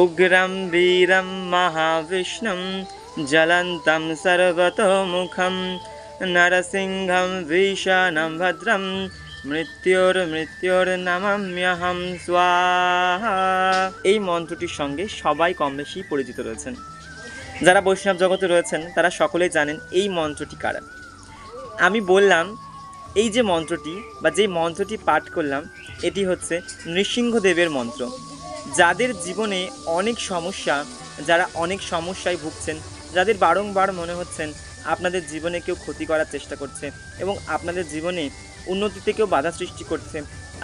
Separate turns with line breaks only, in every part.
উগ্রম বীরম মহাবিষ্ণুম জ্বলন্तं সর্বতোমুখম নরসিংহম ভীষণম ভদ্রম মৃত্যুর্মৃত্যুর্নমাম্যহম স্বাহা এই মন্ত্রটির সঙ্গে সবাই কম বেশি পরিচিত রয়েছেন। যারা বৈষ্ণব জগতে রয়েছেন, তারা সকলেই জানেন এই মন্ত্রটি কারা। আমি বললাম, এই যে মন্ত্রটি বা যে মন্ত্রটি পাঠ করলাম, এটি হচ্ছে নৃসিংহদেবের মন্ত্র। যাদের জীবনে অনেক সমস্যা, যারা অনেক সমস্যায় ভুগছেন, যাদের বারংবার মনে হচ্ছেন আপনাদের জীবনে কেউ ক্ষতি করার চেষ্টা করছে এবং আপনাদের জীবনে উন্নতিতে কেউ বাধা সৃষ্টি করছে,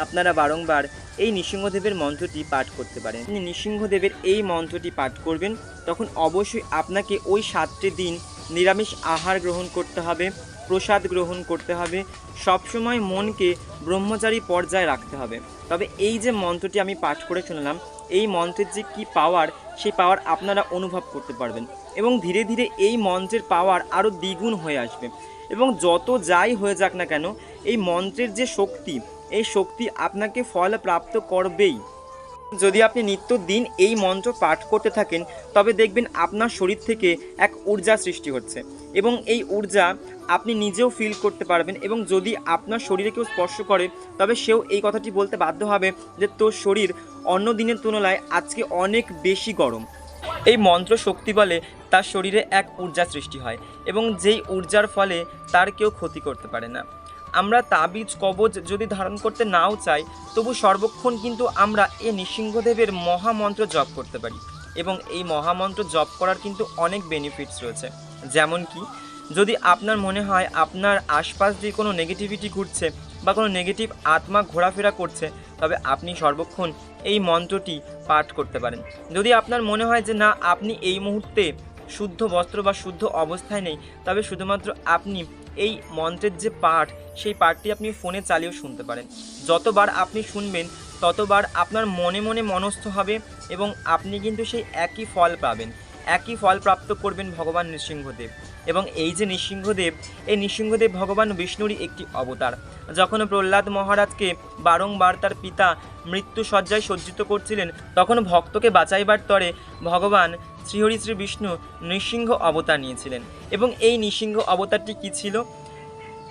আপনারা বারংবার এই নৃসিংহদেবের মন্ত্রটি পাঠ করতে পারেন। নৃসিংহদেবের এই মন্ত্রটি পাঠ করবেন, তখন অবশ্যই আপনাকে ওই সাতটি দিন নিরামিষ আহার গ্রহণ করতে হবে, প্রসাদ গ্রহণ করতে হবে, সবসময় মনকে ব্রহ্মচারী পর্যায়ে রাখতে হবে। তবে এই যে মন্ত্রটি আমি পাঠ করে শুনলাম এই মন্ত্রের যে কী পাওয়ার সেই পাওয়ার আপনারা অনুভব করতে পারবেন এবং ধীরে ধীরে এই মন্ত্রের পাওয়ার আরও দ্বিগুণ হয়ে আসবে এবং যত যাই হয়ে যাক না কেন, এই মন্ত্রের যে শক্তি, এই শক্তি আপনাকে ফল প্রাপ্ত করবেই। যদি আপনি নিত্যদিন এই মন্ত্র পাঠ করতে থাকেন, তবে দেখবেন আপনার শরীর থেকে এক ঊর্জা সৃষ্টি হচ্ছে। এবং এই ঊর্জা আপনি নিজেও ফিল করতে পারবেন এবং যদি আপনার শরীরে কেউ স্পর্শ করে, তবে সেও এই কথাটি বলতে বাধ্য হবে যে তোর শরীর অন্য দিনের তুলনায় আজকে অনেক বেশি গরম। এই মন্ত্র শক্তি বলে তার শরীরে এক ঊর্জা সৃষ্টি হয় এবং যেই ঊর্জার ফলে তার কেউ ক্ষতি করতে পারে না। আমরা তাবিজ, কবজ যদি ধারণ করতে নাও চাই, তবু সর্বক্ষণ কিন্তু আমরা এ নৃসিংহদেবের মহামন্ত্র জপ করতে পারি। এবং এই মহামন্ত্র জপ করার কিন্তু অনেক বেনিফিটস রয়েছে। যেমন কি, যদি আপনার মনে হয় আপনার আশপাশ দিয়ে কোনো নেগেটিভিটি ঘুরছে বা কোনো নেগেটিভ আত্মা ঘোরাফেরা করছে, তবে আপনি সর্বক্ষণ এই মন্ত্রটি পাঠ করতে পারেন। যদি আপনার মনে হয় যে না, আপনি এই মুহূর্তে শুদ্ধ বস্ত্র বা শুদ্ধ অবস্থায় নেই, তবে শুধুমাত্র আপনি এই মন্ত্রের যে পাঠ, সেই পাঠটি আপনি ফোনে চালিয়েও শুনতে পারেন। যতবার আপনি শুনবেন, ততবার আপনার মনে মনে মনস্থ হবে এবং আপনি কিন্তু সেই একই ফল পাবেন। একই ফল প্রাপ্ত করবেন ভগবান নৃসিংহদেব। এবং এই যে নৃসিংহদেব, এই নৃসিংহদেব ভগবান বিষ্ণুরই একটি অবতার। যখন প্রহ্লাদ মহারাজকে বারংবার তার পিতা মৃত্যু সজ্জায় সজ্জিত করছিলেন, তখন ভক্তকে বাঁচাইবার তরে ভগবান শ্রীহরি শ্রী বিষ্ণু নৃসিংহ অবতার নিয়েছিলেন। এবং এই নৃসিংহ অবতারটি কী ছিল?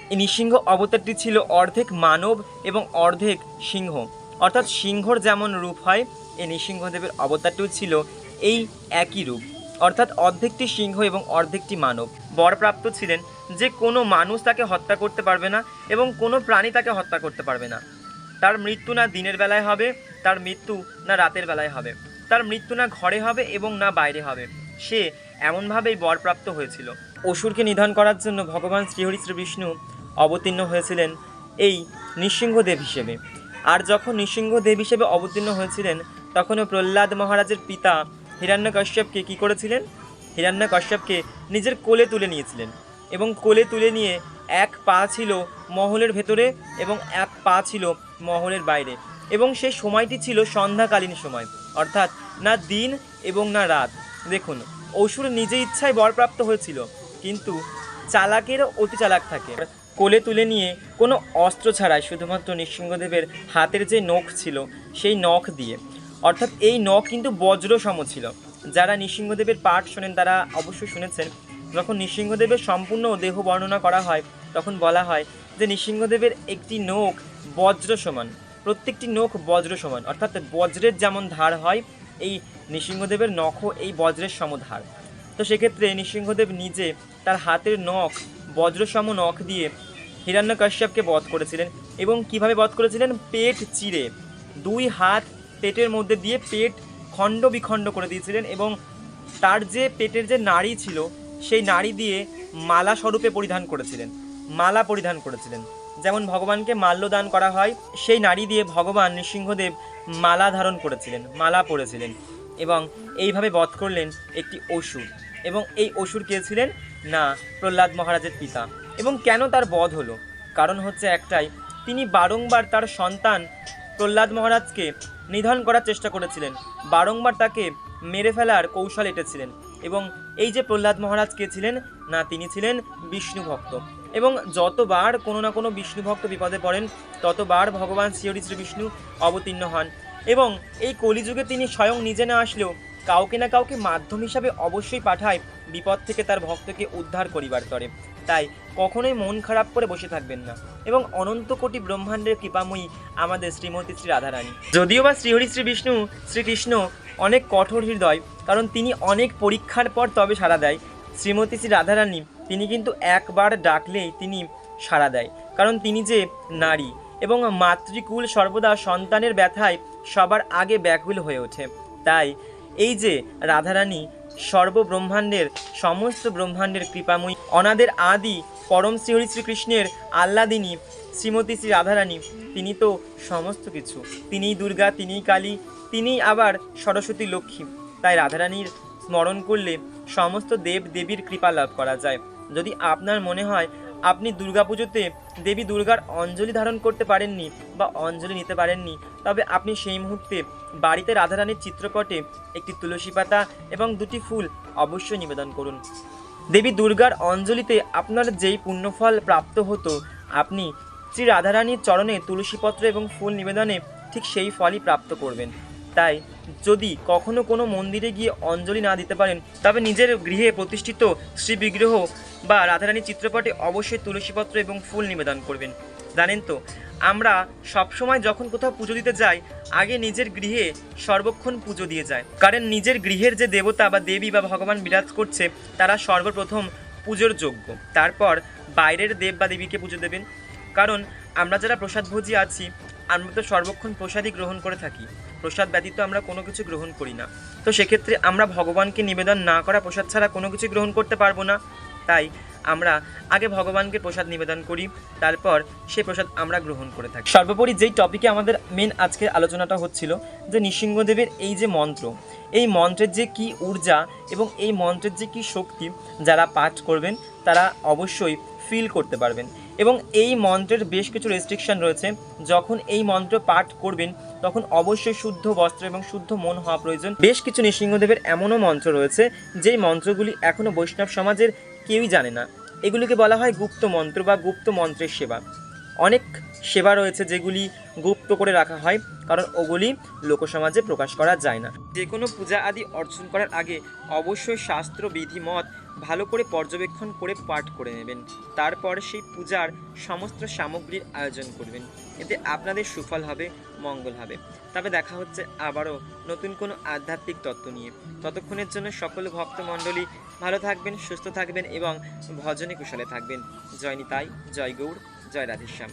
এই নৃসিংহ অবতারটি ছিল অর্ধেক মানব এবং অর্ধেক সিংহ। অর্থাৎ সিংহর যেমন রূপ হয়, এই নৃসিংহদেবের অবতারটিও ছিল এই একই রূপ। অর্থাৎ অর্ধেকটি সিংহ এবং অর্ধেকটি মানব। বরপ্রাপ্ত ছিলেন যে কোনো মানুষ তাকে হত্যা করতে পারবে না এবং কোনো প্রাণী তাকে হত্যা করতে পারবে না। তার মৃত্যু না দিনের বেলায় হবে, তার মৃত্যু না রাতের বেলায় হবে। তার মৃত্যু না ঘরে হবে এবং না বাইরে হবে। সে এমনভাবেই বরপ্রাপ্ত হয়েছিল। অসুরকে নিধন করার জন্য ভগবান শ্রীহরি শ্রী বিষ্ণু অবতীর্ণ হয়েছিলেন এই নৃসিংহদেব হিসেবে। আর যখন নৃসিংহদেব হিসেবে অবতীর্ণ হয়েছিলেন, তখনও প্রহ্লাদ মহারাজের পিতা হিরণ্যকশ্যপকে কী করেছিলেন? হিরণ্যকশ্যপকে নিজের কোলে তুলে নিয়েছিলেন এবং কোলে তুলে নিয়ে এক পা ছিল মহলের ভেতরে এবং এক পা ছিল মহলের বাইরে। এবং সেই সময়টি ছিল সন্ধ্যাকালীন সময়। অর্থাৎ না দিন এবং না রাত। দেখুন, অসুর নিজে ইচ্ছায় বরপ্রাপ্ত হয়েছিল, কিন্তু চালাকেরও অতি চালাক থাকে। কোলে তুলে নিয়ে কোনো অস্ত্র ছাড়াই শুধুমাত্র নৃসিংহদেবের হাতের যে নখ ছিল, সেই নখ দিয়ে। অর্থাৎ এই নখ কিন্তু বজ্র সম ছিল। যারা নৃসিংহদেবের পাঠ শোনেন তারা অবশ্যই শুনেছেন, যখন নৃসিংহদেবের সম্পূর্ণ দেহ বর্ণনা করা হয়, তখন বলা হয় যে নৃসিংহদেবের একটি নখ বজ্র সমান প্রত্যেকটি নখ বজ্র সমান। অর্থাৎ বজ্রের যেমন ধার হয়, এই নৃসিংহদেবের নখও এই বজ্রের সমধার। তো সেক্ষেত্রে নৃসিংহদেব নিজে তার হাতের নখ বজ্রসম নখ দিয়ে হিরণ্যকশ্যপকে বধ করেছিলেন এবং কীভাবে বধ করেছিলেন? পেট চিরে। দুই হাত পেটের মধ্যে দিয়ে পেট খণ্ড বিখণ্ড করে দিয়েছিলেন এবং তার যে পেটের যে নাড়ি ছিল, সেই নাড়ি দিয়ে মালা স্বরূপে পরিধান করেছিলেন। মালা পরিধান করেছিলেন। যেমন ভগবানকে মাল্য দান করা হয়, সেই নারী দিয়ে ভগবান নৃসিংহদেব মালা ধারণ করেছিলেন, মালা পরেছিলেন এবং এইভাবে বধ করলেন একটি অসুর। এবং এই অসুর কে ছিলেন? না, প্রহ্লাদ মহারাজের পিতা। এবং কেন তার বধ হলো? কারণ হচ্ছে একটাই, তিনি বারংবার তার সন্তান প্রহ্লাদ মহারাজকে নিধন করার চেষ্টা করেছিলেন। বারংবার তাকে মেরে ফেলার কৌশল এঁটেছিলেন। এবং এই যে প্রহ্লাদ মহারাজ কে ছিলেন, না, তিনি ছিলেন বিষ্ণু ভক্ত। এবং যতবার কোনো না কোনো বিষ্ণু ভক্ত বিপদে পড়েন, ততবার ভগবান শ্রীহরি শ্রী বিষ্ণু অবতীর্ণ হন। এবং এই কলিযুগে তিনি স্বয়ং নিজে না আসলেও কাউকে না কাউকে মাধ্যম হিসাবে অবশ্যই পাঠায় বিপদ থেকে তার ভক্তকে উদ্ধার করিবার তরে। তাই কখনোই মন খারাপ করে বসে থাকবেন না এবং অনন্ত কোটি ব্রহ্মাণ্ডের কৃপাময়ী আমাদের শ্রীমতী শ্রী রাধারানী। যদিও বা শ্রীহরি শ্রী বিষ্ণু শ্রীকৃষ্ণ অনেক কঠোর হৃদয়, কারণ তিনি অনেক পরীক্ষার পর তবে সাড়া দেয় শ্রীমতী শ্রী রাধারানী, তিনি কিন্তু একবার ডাকলেই তিনি সাড়া দেয়। কারণ তিনি যে নারী এবং মাতৃকুল সর্বদা সন্তানের ব্যথায় সবার আগে ব্যাকুল হয়ে ওঠে। তাই এই যে রাধারানী সর্বব্রহ্মাণ্ডের, সমস্ত ব্রহ্মাণ্ডের কৃপাময়ী, অনাদের আদি পরম শ্রীহরি শ্রীকৃষ্ণের আহ্লাদিনী শ্রীমতী শ্রী রাধারানী, তিনি তো সমস্ত কিছু। তিনিই দুর্গা, তিনিই কালী, তিনিই আবার সরস্বতী লক্ষ্মী। তাই রাধারানীর স্মরণ করলে সমস্ত দেব দেবীর কৃপা লাভ করা যায়। যদি আপনার মনে হয় আপনি দুর্গাপুজোতে দেবী দুর্গার অঞ্জলি ধারণ করতে পারেননি বা অঞ্জলি নিতে পারেননি, তবে আপনি সেই মুহূর্তে বাড়িতে রাধারানীর চিত্রপটে একটি তুলসী পাতা এবং দুটি ফুল অবশ্যই নিবেদন করুন। দেবী দুর্গার অঞ্জলিতে আপনার যেই পুণ্যফল প্রাপ্ত হতো, আপনি শ্রী রাধারানীর চরণে তুলসীপত্র এবং ফুল নিবেদনে ঠিক সেই ফলই প্রাপ্ত করবেন। তাই যদি কখনো কোনো মন্দিরে গিয়ে অঞ্জলি না দিতে পারেন, তবে নিজের গৃহে প্রতিষ্ঠিত শ্রী বিগ্রহ বা রাধারানীর চিত্রপটে অবশ্যই তুলসীপত্র এবং ফুল নিবেদন করবেন। জানেন তো, আমরা সবসময় যখন কোথাও পুজো দিতে যাই, আগে নিজের গৃহে সর্বক্ষণ পুজো দিয়ে যায়। কারণ নিজের গৃহের যে দেবতা বা দেবী বা ভগবান বিরাজ করছে, তারা সর্বপ্রথম পুজোর যোগ্য। তারপর বাইরের দেব বা দেবীকে পুজো দেবেন। কারণ আমরা যারা প্রসাদভোজী আছি, আমরা তো সর্বক্ষণ প্রসাদই গ্রহণ করে থাকি। প্রসাদ ব্যতীত আমরা কোনো কিছু গ্রহণ করি না। তো সেক্ষেত্রে আমরা ভগবানকে নিবেদন না করা প্রসাদ ছাড়া কোনো কিছু গ্রহণ করতে পারব না। তাই আমরা আগে ভগবানকে প্রসাদ নিবেদন করি, তারপর সেই প্রসাদ আমরা গ্রহণ করে থাকি। সর্বোপরি যেই টপিকে আমাদের মেন আজকের আলোচনাটা হচ্ছিল, যে নৃসিংহদেবের এই যে মন্ত্র, এই মন্ত্রের যে কি ঊর্জা এবং এই মন্ত্রের যে কি শক্তি যারা পাঠ করবেন, তারা অবশ্যই ফিল করতে পারবেন। এবং এই মন্ত্রের বেশ কিছু রেস্ট্রিকশন রয়েছে। যখন এই মন্ত্র পাঠ করবেন, তখন অবশ্যই শুদ্ধ বস্ত্র এবং শুদ্ধ মন হওয়া প্রয়োজন। বেশ কিছু নৃসিংহদেবের এমনও মন্ত্র রয়েছে, যেই মন্ত্রগুলি এখনও বৈষ্ণব সমাজের কেউই জানে না। এগুলিকে বলা হয় গুপ্ত মন্ত্র বা গুপ্ত মন্ত্রের সেবা। অনেক সেবা রয়েছে যেগুলি গুপ্ত করে রাখা হয়, কারণ ওগুলি লোকসমাজে প্রকাশ করা যায় না। যে কোনো পূজা আদি অর্জন করার আগে অবশ্যই শাস্ত্র, বিধি, মত ভালো করে পর্যবেক্ষণ করে পাঠ করে নেবেন। তারপর সেই পূজার সমস্ত সামগ্রীর আয়োজন করবেন। এতে আপনাদের সুফল হবে, মঙ্গল হবে। তবে দেখা হচ্ছে আবারও নতুন কোনো আধ্যাত্মিক তত্ত্ব নিয়ে। ততক্ষণের জন্য সকল ভক্তমণ্ডলী ভালো থাকবেন, সুস্থ থাকবেন এবং ভজনে কুশলে থাকবেন। জয় নিতাই, জয় গৌড়, জয় রাধেশ্যাম।